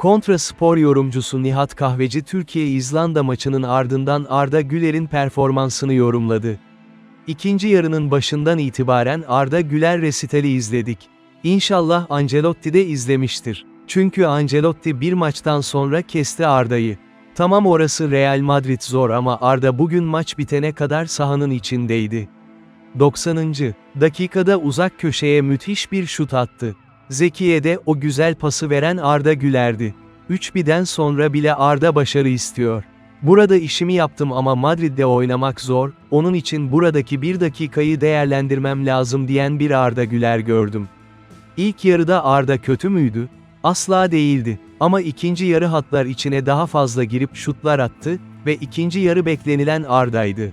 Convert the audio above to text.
Kontra spor yorumcusu Nihat Kahveci Türkiye-İzlanda maçının ardından Arda Güler'in performansını yorumladı. İkinci yarının başından itibaren Arda Güler resitali izledik. İnşallah Ancelotti de izlemiştir. Çünkü Ancelotti bir maçtan sonra kesti Arda'yı. Tamam orası Real Madrid zor ama Arda bugün maç bitene kadar sahanın içindeydi. 90. dakikada uzak köşeye müthiş bir şut attı. Zekiye de o güzel pası veren Arda Güler'di. 3-1'den sonra bile Arda başarı istiyor. Burada işimi yaptım ama Madrid'de oynamak zor, onun için buradaki bir dakikayı değerlendirmem lazım diyen bir Arda Güler gördüm. İlk yarıda Arda kötü müydü? Asla değildi. Ama ikinci yarı hatlar içine daha fazla girip şutlar attı ve ikinci yarı beklenilen Arda'ydı.